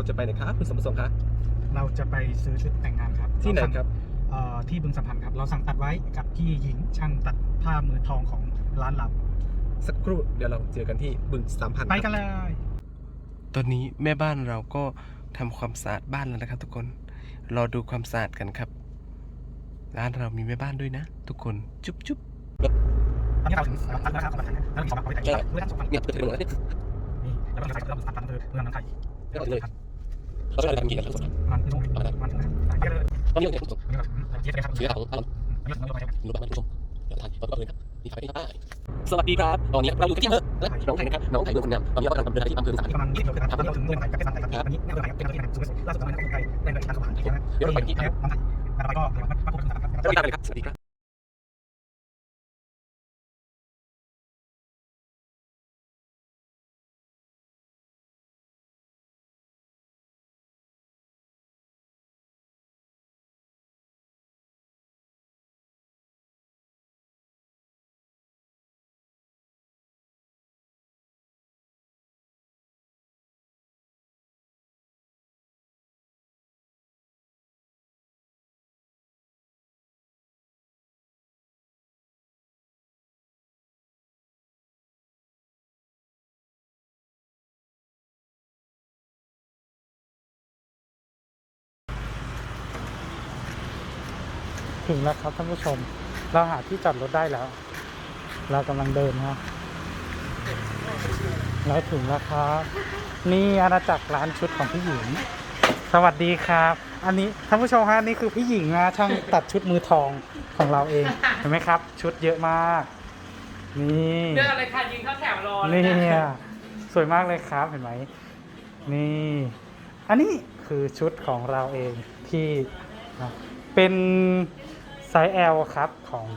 เราจะไปไหนครับคุณสมประสงค์คะ เราจะไปซื้อชุดแต่งงานครับที่ไหนครับเอ่อที่บึงสัมพันธ์ครับ เราสั่งตัดไว้กับพี่หญิงช่างตัดผ้ามือทองของร้านเรา สักครู่เดี๋ยวเราเจอกันที่บึงสามพันไปกันเลย ตอนนี้แม่บ้านเราก็ทำความสะอาดบ้านแล้วนะครับ ทุกคน รอดูความสะอาดกันครับ ร้านเรามีแม่บ้านด้วยนะ ทุกคน จุ๊บจุ๊บตอนนี้เราถึงตัดราคาของมันแล้วแล้วมีสองแบบเอาไปแต่งงานเมื่อทั้งสองฝั่งเนี่ยเปิดไปหมดแล้วนี่แล้วก็เราใส่เราตัดตัดอำเภอเมืองนันไทย เขาใช้อะไรทำกินกันทุกคนมันนุ่มมันนเยอะเลยตอนนี้เราเนี่ยทุกคนนี่เราเย็บเลยครับซื้อของอะเราไปครับรู้แบบคุณผู้ชมเดี๋ยวทานตอนก็เลยครับนี่ขายได้สวัสดีครับ ตอนนี้เราอยู่ที่อำเภอและน้องไทยนะครับน้องไทยเมืองคนงามตอนนี้เรากำลังเดินทางที่อำเภอสามประมาณ20กิโลเมตรครับตอนนี้เราถึงเมืองไทยกับเป็นไทยครับอันนี้เนี่ยเมืองไทยเป็นที่ไหนสูงสุดล่าสุดตอนนั้ก็ไทยในเมืองไทยสวรรค์ใช่ไหมเดี๋ยวเราไปที่องไทยแล้วไปก็เดี๋ยวมันมาพูดกันครับสวัสดีครับสวัสดีครับ ถึงแล้วครับท่านผู้ชม เราหาที่จอดรถได้แล้ว เรากำลังเดินครับเราถึงแล้วครับ นี่อาณาจักรร้านชุดของพี่หญิง สวัสดีครับ อันนี้ท่านผู้ชมฮะนี่คือพี่หญิงนะช่างตัดชุดมือทองของเราเอง เห็นไหมครับ ชุดเยอะมาก นี่เลือกอะไรค่ะยิงเข้าแถวรอเลยนี่นะสวยมากเลยครับเห็นไหมนี่ อันนี้คือชุดของเราเองที่นะเป็น ไซส์ L ครับ ของ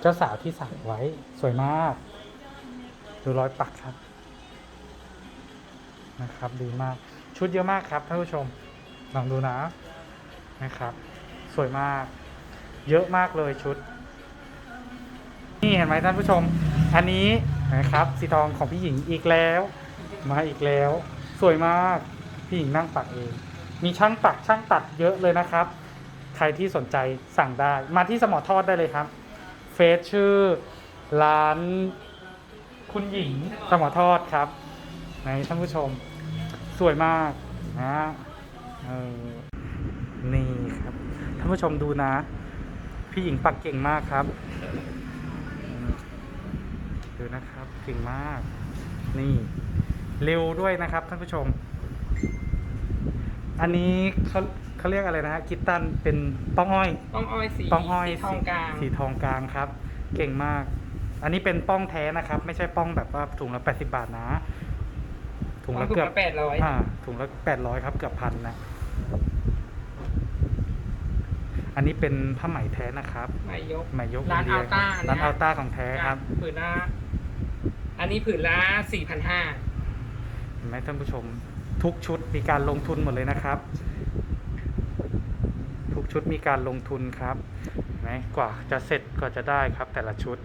เจ้าสาวที่สั่งไว้สวยมาก ดูรอยปักครับ นะครับ ดีมากชุดเยอะมากครับท่านผู้ชมลองดูนะนะครับ สวยมาก เยอะมากเลยชุด นี่เห็นไหมท่านผู้ชม อันนี้นะครับสีทองของพี่หญิงอีกแล้ว มาอีกแล้ว สวยมาก พี่หญิงนั่งปักเอง มีช่างปักช่างตัดเยอะเลยนะครับ ครที่สนใจสั่งได้ มาที่สมอทอดได้เลยครับ เฟซชื่อร้านคุณหญิงสมอทอดครับในท่านผู้ชม สวยมากนะเออนี่ครับท่านผู้ชมดูนะ พี่หญิงปักเก่งมากครับ ดูนะครับเก่งมาก นี่เร็วด้วยนะครับท่านผู้ชม อันนี้เขา เขาเรียกอะไรนะฮะกิตตันเป็นป้องอ้อยป้องอ้อยสีป้องอ้อยสีทองกลางสีทองกลางครับ เก่งมาก อันนี้เป็นป้องแท้นะครับ ไม่ใช่ป้องแบบว่าถุงละ80บาทนะ ถุงละถุงเกือบละแปดร้อยอ่าถุงละ800ครับเกือบพันนะอันนี้เป็นผ้าไหมแท้นะครับไม่ยกไหมยกร้านอิเดียอัลต้าร้านนะอัลต้าของแท้ครับผืนละอันนี้ผืนละสี่พันห้าเห็นไหมท่านผู้ชมทุกชุดมีการลงทุนหมดเลยนะครับทุก ชุดมีการลงทุนครับนไหมกว่าจะเสร็จกว่าจะได้ครับแต่ละชุด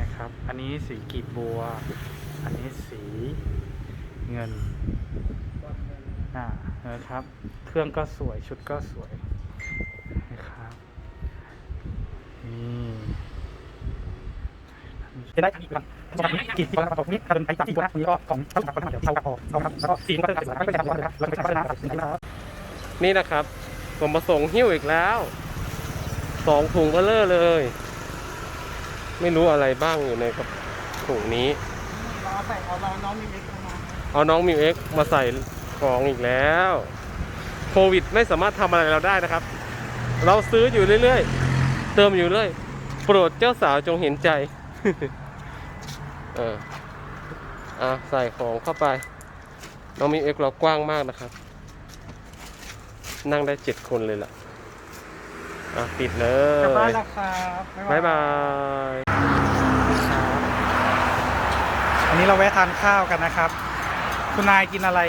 นะครับ อันนี้สีกีบบัว อันนี้สีเงินอ่านะครับ เครื่องก็สวยชุดก็สวยนะครับนี่เป็นได้ทั้งอีกครั้งสำหรับกี่ที่เราของนี้ถ้าเป็นไปตามที่ตัวนะนี้ก็ของทั้งสามคนทั้งหมดเดี๋ยวเท่ากับพอเอาครับแล้วก็สีมันก็จะสวยไม่เป็นไรครับเราไปใช้พัฒนาตัดสินใจนะครับ นี่นะครับสมประสงหิ้วอีกแล้วสองถุงก็เลอะเลย ไม่รู้อะไรบ้างอยู่ในกระถุงนี้เราใส่เอาน้องมีเล็กมาเอาน้องมิวเอ็กมาใส่ของอีกแล้ว โควิดไม่สามารถทำอะไรเราได้นะครับ เราซื้ออยู่เรื่อยๆ เติมอยู่เรื่อย โปรดเจ้าสาวจงเห็นใจ เอออะใส่ของเข้าไป น้องมิวเอ็กเรากว้างมากนะครับ นั่งได้เจ็ดคนเลยล่ะ อะ ปิดเลยกลับบ้านแล้วครับบ๊ายบายครับอันนี้เราแวะทานข้าวกันนะครับ คุณนายกินอะไร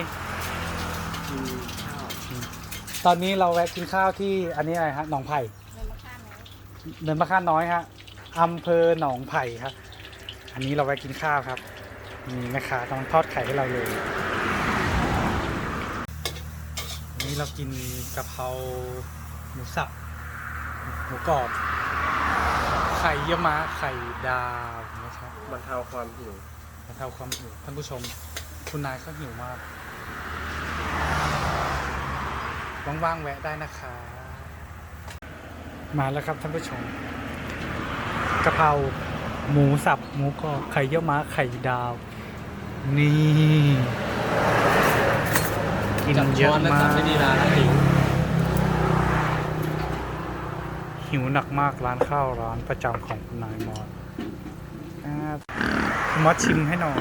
ตอนนี้เราแวะกินข้าวที่อันนี้อะไรฮะหนองไผ่เนินมะข่าน้อยฮะอำเภอหนองไผ่ครับ อันนี้เราแวะกินข้าวครับนี่แม่ค้ากำลังทอดไข่ให้เราเลยวันนี้ เรากินกะเพราหมูสับหมูกรอบ ไข่เยี่ยวม้าไข่ดาวนะครับบรรเทาความหิวบรรเทาความหิวท่านผู้ชม คุณนายเขาหิวมากว่างๆแวะได้นะคะ มาแล้วครับท่านผู้ชมกะเพราหมูสับหมูกรอบไข่เยี่ยวม้าไข่ดาว นี่ กินเยอะมากหิวหิวหนักมากร้านข้าวร้านประจำของคุณนายมอสครับคุณมอสชิมให้หน่อย